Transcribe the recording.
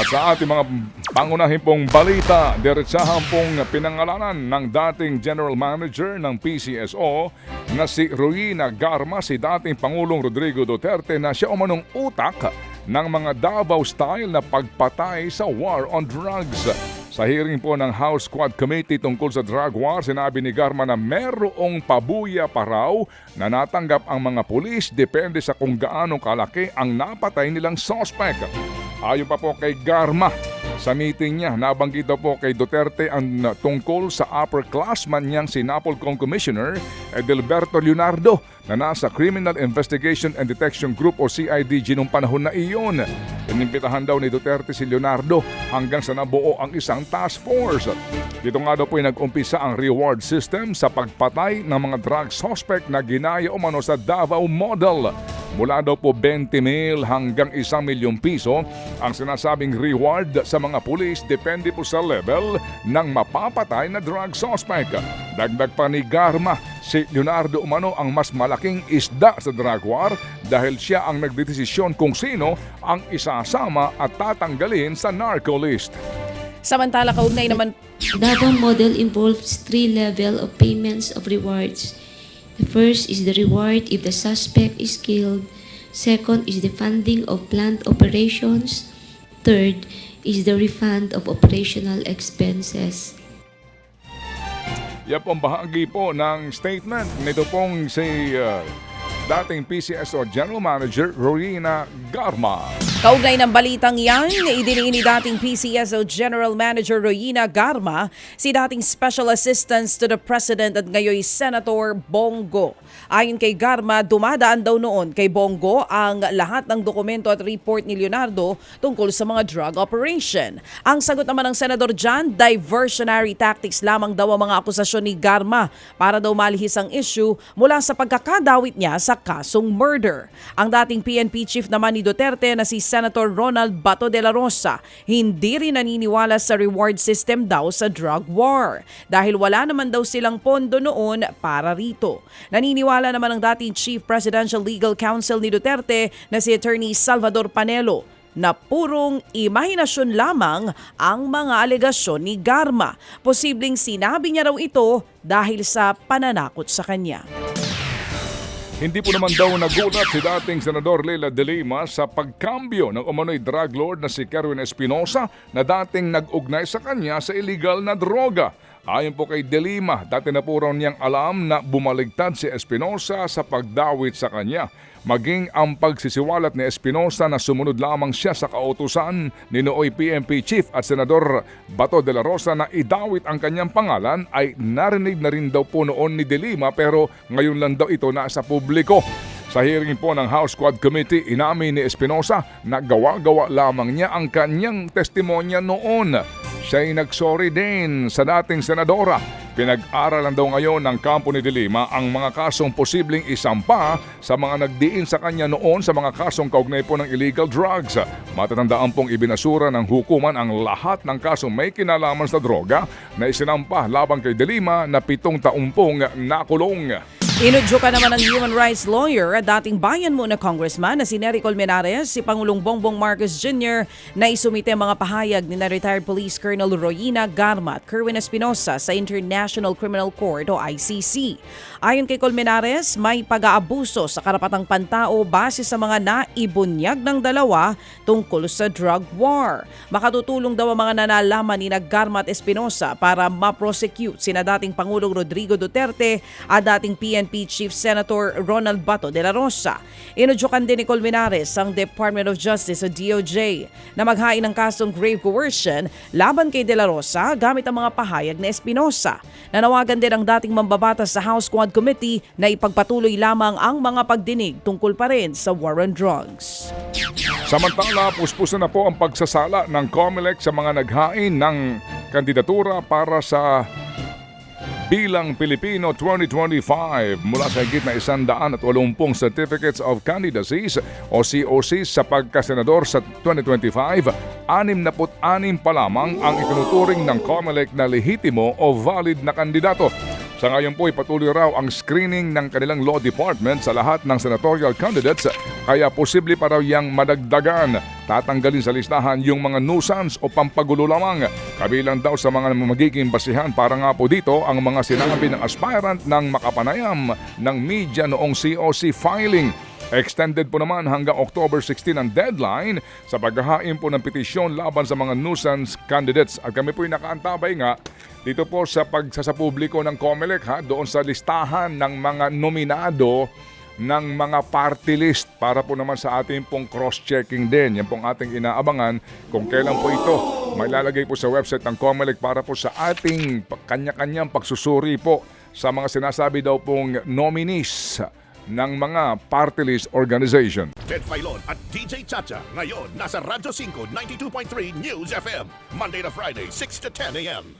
At sa ating mga pangunahin pong balita, diretsahan pong pinangalanan ng dating General Manager ng PCSO na si Ruina Garma, si dating Pangulong Rodrigo Duterte na siya umanong utak ng mga Davao-style na pagpatay sa war on drugs. Sa hearing po ng House Squad Committee tungkol sa drug war, sinabi ni Garma na merong pabuya pa raw na natanggap ang mga pulis depende sa kung gaano kalaki ang napatay nilang suspect. Ayon pa po kay Garma, sa meeting niya, nabanggit daw po kay Duterte ang uh, tungkol sa upperclassman niyang si Napolcom Commissioner Edelberto Leonardo na nasa Criminal Investigation and Detection Group o CIDG nung panahon na iyon. Inimbitahan daw ni Duterte si Leonardo hanggang sa nabuo ang isang task force. Dito nga daw po ay nag-umpisa ang reward system sa pagpatay ng mga drug suspect na ginaya umano sa Davao Model. Mula daw po 20 mil hanggang 1 milyong piso ang sinasabing reward sa mga pulis depende po sa level ng mapapatay na drug suspect. Dagdag pa ni Garma, si Leonardo Umano ang mas malaking isda sa drug war dahil siya ang nagdedesisyon kung sino ang isasama at tatanggalin sa narco list. Samantala, kaugnay naman Davao model involves three level of payments of rewards. The first is the reward if the suspect is killed. Second is the funding of planned operations. Third is the refund of operational expenses. Yan pong bahagi po ng statement nito pong si uh, dating PCSO General Manager Rowena Garma. Kaugnay ng balitang yan, idiniin ni dating PCSO General Manager Royina Garma si dating Special Assistant to the President at ngayon Senator Bongo. Ayon kay Garma, dumadaan daw noon kay Bongo ang lahat ng dokumento at report ni Leonardo tungkol sa mga drug operation. Ang sagot naman ng Senador John, diversionary tactics lamang daw ang mga akusasyon ni Garma para daw malihis ang issue mula sa pagkakadawit niya sa kasong murder. Ang dating PNP chief naman ni Duterte na si Senator Ronald Bato de la Rosa hindi rin naniniwala sa reward system daw sa drug war dahil wala naman daw silang pondo noon para rito. Naniniwala naman ang dating Chief Presidential Legal Counsel ni Duterte na si Attorney Salvador Panelo na purong imahinasyon lamang ang mga alegasyon ni Garma. Posibleng sinabi niya raw ito dahil sa pananakot sa kanya. Hindi po naman daw nagulat si dating Senador Leila de Lima sa pagkambyo ng umano'y drug lord na si Kerwin Espinosa na dating nag-ugnay sa kanya sa illegal na droga. Ayon po kay De Lima, dati na po raw niyang alam na bumaligtad si Espinosa sa pagdawit sa kanya. Maging ang pagsisiwalat ni Espinosa na sumunod lamang siya sa kautusan ni nooy PNP Chief at Senador Bato de la Rosa na idawit ang kanyang pangalan ay narinig na rin daw po noon ni De Lima pero ngayon lang daw ito nasa publiko. Sa hearing po ng House Squad Committee, inamin ni Espinosa na gawa-gawa lamang niya ang kanyang testimonya noon. Siya'y nagsorry din sa dating senadora. Pinag-aralan daw ngayon ng kampo ni De Lima ang mga kasong posibleng isampa sa mga nagdiin sa kanya noon sa mga kasong kaugnay po ng illegal drugs. Matatandaan pong ibinasura ng hukuman ang lahat ng kasong may kinalaman sa droga na isinampa labang kay De Lima na pitong taong pong nakulong. Inudyo ka naman ng human rights lawyer at dating bayan mo na congressman na si Nery Colmenares, si Pangulong Bongbong Marcos Jr. na isumite mga pahayag ni na retired police Colonel Royina Garma at Kerwin Espinosa sa International Criminal Court o ICC. Ayon kay Colmenares, may pag-aabuso sa karapatang pantao base sa mga naibunyag ng dalawa tungkol sa drug war. Makatutulong daw ang mga nanalaman ni Garma at Espinosa para ma-prosecute sina dating Pangulong Rodrigo Duterte at dating PNP Chief Senator Ronald Bato de la Rosa. Inudyokan din ni Colmenares ang Department of Justice o DOJ na maghain ng kasong grave coercion laban kay de la Rosa gamit ang mga pahayag ni Espinosa. Nanawagan din ang dating mambabatas sa House Squad Committee na ipagpatuloy lamang ang mga pagdinig tungkol pa rin sa war on drugs. Samantala, puspusan na po ang pagsasala ng COMELEC sa mga naghain ng kandidatura para sa Bilang Pilipino 2025 mula sa higit na isang daan at walumpung Certificates of Candidacies o COCs sa pagkasenador sa 2025, anim na anim pa lamang ang itinuturing ng COMELEC na lehitimo o valid na kandidato. Sa ngayon po, ipatuloy raw ang screening ng kanilang law department sa lahat ng senatorial candidates kaya posible pa raw yang madagdagan. Tatanggalin sa listahan yung mga nuisance o pampagulo lamang. Kabilang daw sa mga magiging basihan para nga po dito ang mga sinabi ng aspirant ng makapanayam ng media noong COC filing. Extended po naman hanggang October 16 ang deadline sa paghahain po ng petisyon laban sa mga nuisance candidates. At kami po nakaantabay nga dito po sa pagsasapubliko ng COMELEC ha, doon sa listahan ng mga nominado ng mga party list para po naman sa ating pong cross-checking din. Yan pong ating inaabangan kung kailan po ito may lalagay po sa website ng COMELEC para po sa ating kanya-kanyang pagsusuri po sa mga sinasabi daw pong nominees ng mga party list organization. Ted Filon at DJ Chacha. Ngayon, nasa Radyo 5, 92.3 News FM. Monday to Friday, 6 to 10 a.m.